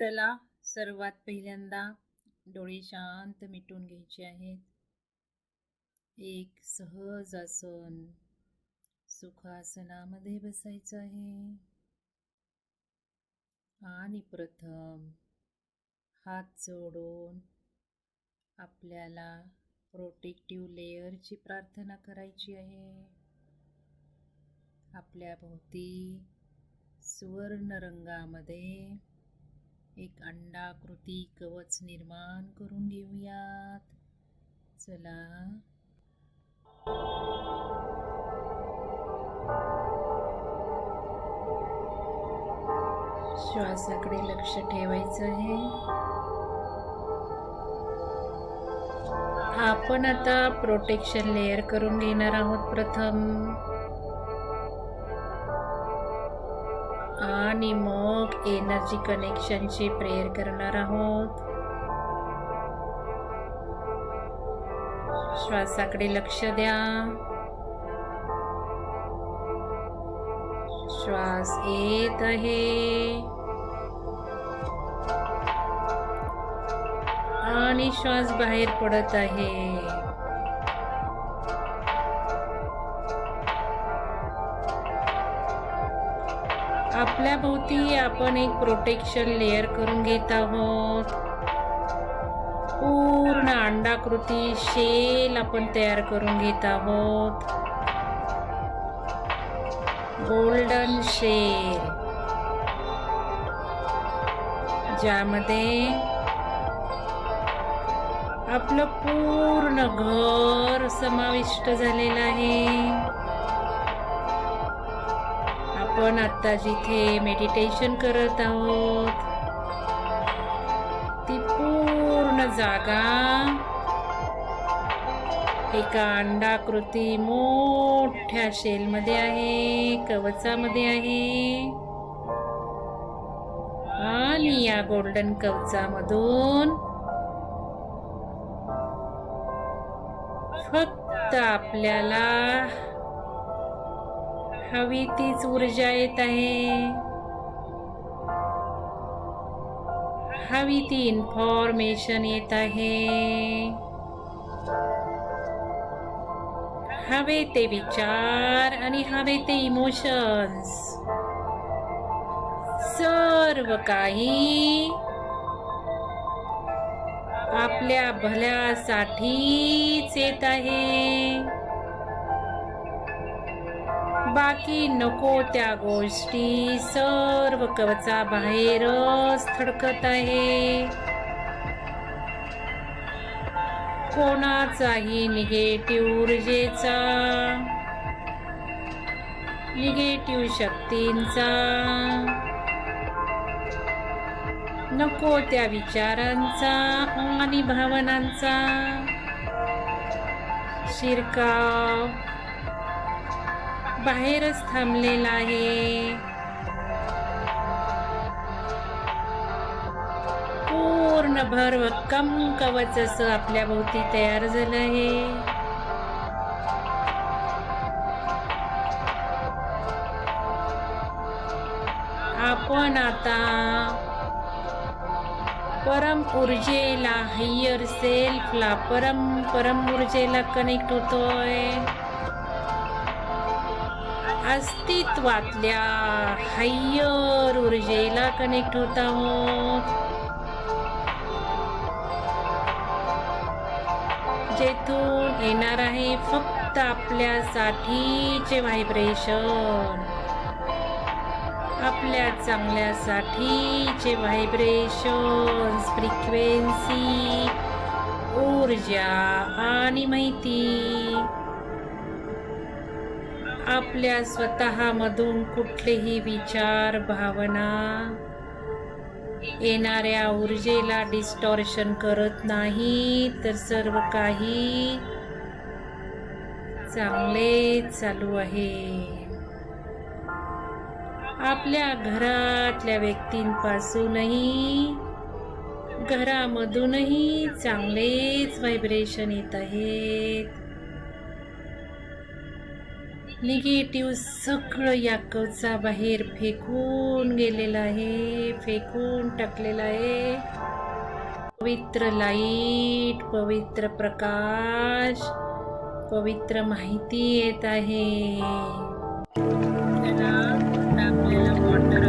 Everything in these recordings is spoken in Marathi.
चला सर्वात पहिल्यांदा डोळे शांत मिटून घ्यायचे आहेत. एक सहज आसन. सुखासनामध्ये बसायचं आहे. आणि प्रथम हात जोडून आपल्याला प्रोटेक्टिव्ह लेअरची प्रार्थना करायची आहे. आपल्या भोवती सुवर्ण रंगामध्ये एक अंडाकृती कवच निर्माण करून घेऊयात. चला. श्वासाकडे लक्ष ठेवायचं आहे. आपण आता प्रोटेक्शन लेअर करून घेणार आहोत प्रथम. आणि मग एनर्जी कनेक्शनची प्रेयर करणार आहोत. श्वासाकडे लक्ष द्या. श्वास येत आहे. आणि श्वास बाहेर पडत आहे. आपल्या भोवती आपण एक प्रोटेक्शन लेअर करून घेत आहोत. पूर्ण अंडाकृती शेल आपण तयार करून घेत आहोत. गोल्डन शेल ज्यामध्ये आपलं पूर्ण घर समाविष्ट झालेलं आहे. आपण आता जिथे मेडिटेशन करत आहोत ती पूर्ण जागा एका अंडाकृती मोठ्या शेलमध्ये आहे कवचामध्ये आहे. आणि या गोल्डन कवचामधून फक्त आपल्याला हवी तीच ऊर्जा येत आहे. हवी ती इन्फॉर्मेशन येत आहे. हवे ते विचार आणि हवे ते इमोशन्स सर्व काही आपल्या भल्यासाठीच येत आहे. बाकी नको त्या गोष्टी. सर्व कवचा बाहेरच थडकत आहे. कोणाचाही निगेटिव्ह ऊर्जेचा निगेटिव्ह शक्तींचा नको त्या विचारांचा आणि भावनांचा. शिरकाव. बाहेरच थांबलेला आहे. पूर्ण भरभक्कम कवच असं आपल्या भोवती तयार झालं आहे. आपण आता परम ऊर्जेला हायर सेल्फला परम परम ऊर्जेला कनेक्ट होतोय. अस्तित्वातल्या हायर ऊर्जेला कनेक्ट होत आहोत. जेथून येणार आहे फक्त आपल्यासाठीचे व्हायब्रेशन आपल्या चांगल्यासाठीचे व्हायब्रेशन फ्रिक्वेन्सी ऊर्जा आणि माहिती. आपल्या स्वतःमधून कुठलेही विचार भावना येणाऱ्या ऊर्जेला डिस्टॉर्शन करत नाही तर सर्व काही चांगले चालू आहे. आपल्या घरातल्या व्यक्तींपासूनही घरामधूनही चांगलेच व्हायब्रेशन येत आहेत. निगेटिव्ह सगळं या कवचा बाहेर फेकून गेलेलं आहे फेकून टाकलेलं आहे. पवित्र लाइट पवित्र प्रकाश पवित्र माहिती येत आहे. आपल्याला वॉटर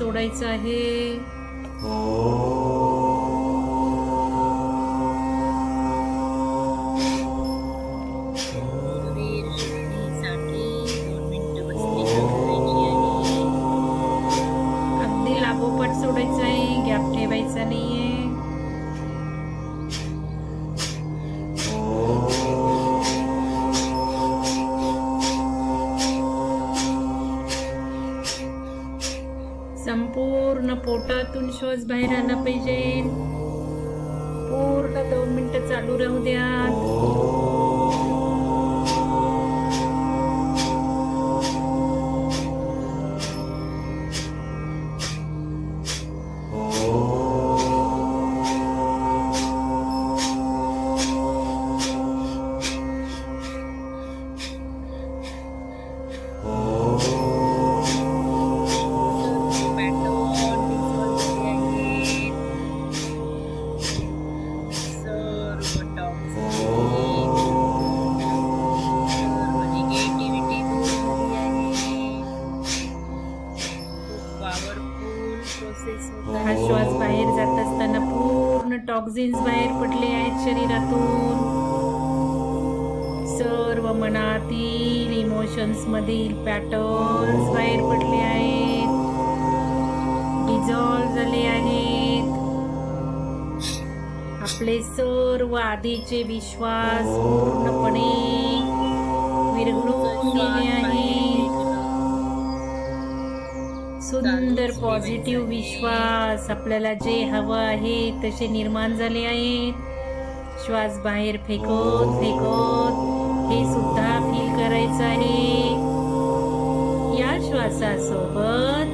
सोडायचं आहे. करायची आहे अगदी लागोपाठ सोडायचं आहे गॅप ठेवायचा नाही पोटातून श्वास बाहेर आला पाहिजे. पूर्ण दोन मिनिटं चालू राहू द्या. प्रोसेस होत हा. आहे श्वास बाहेर जात असताना पूर्ण टॉक्झिन्स बाहेर पडले आहेत शरीरातून. सर्व मनातील इमोशन्स मधील पॅटर्न्स बाहेर पडले आहेत. डिझॉल्व झाले आहेत. आपले सर्व आधीचे विश्वास पूर्णपणे विरघळून गेले आहेत. सुंदर पॉझिटिव्ह विश्वास. आपल्याला जे हवं आहे तसे निर्माण झाले आहेत श्वास बाहेर फेकत फेकत हे सुद्धा फील करायचं आहे. या श्वासासोबत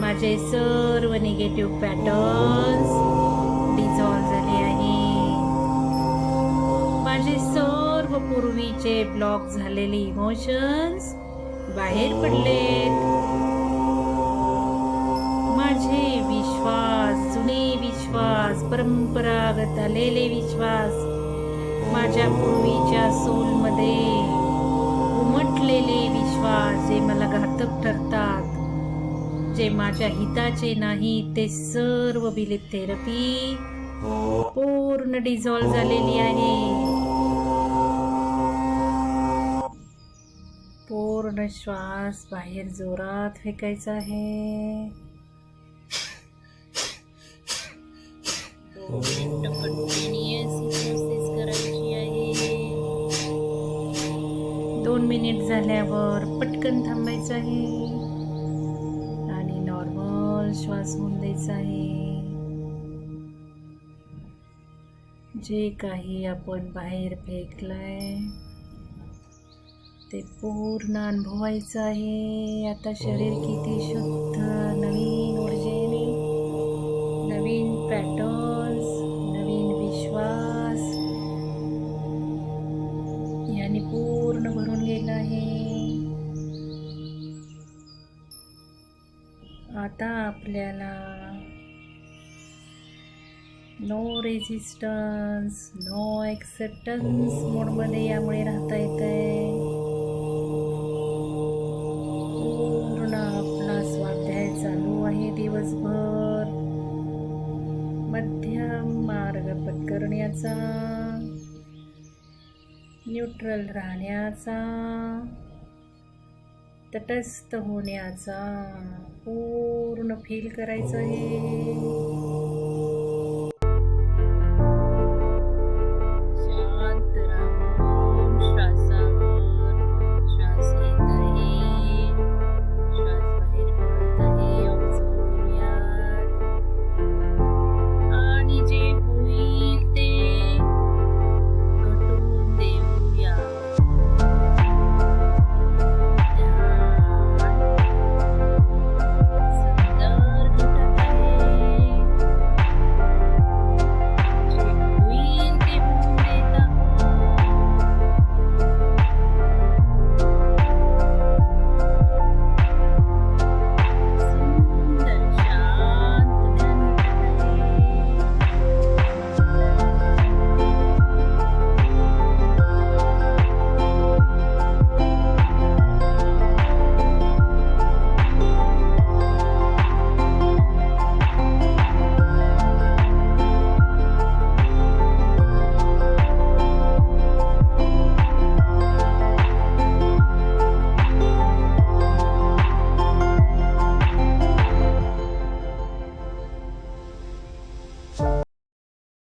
माझे सर्व निगेटिव्ह पॅटर्न्स डिझॉल्व झाले आहे. माझे सर्व पूर्वीचे ब्लॉक झालेले इमोशन्स बाहेर पडलेत. माझे विश्वास जुने विश्वास परंपरागत आलेले विश्वास माझ्या पूर्वीच्या सोलमध्ये उमटलेले विश्वास जे मला घातक ठरतात जे माझ्या हिताचे नाही ते सर्व बिलिप थेरपी पूर्ण डिझॉल्व झालेली आहे. पूर्ण श्वास बाहेर जोरात फेकायचा आहे. दोन करायची आहे दोन मिनिट झाल्यावर पटकन थांबायचं आहे. आणि नॉर्मल श्वास होऊन द्यायचा आहे. जे काही आपण बाहेर फेकलंय ते पूर्ण अनुभवायचं आहे. आता शरीर किती शुद्ध नवीन आता आपल्याला नो रेजिस्टन्स नो एक्सेप्टन्स मोडमध्ये यामुळे राहता येत आहे पूर्ण आपला स्वाध्याय चालू आहे दिवसभर. मध्यम मार्ग पत्करण्याचा न्यूट्रल राहण्याचा. तटस्थ होण्याचा पूर्ण फील करायचं हे.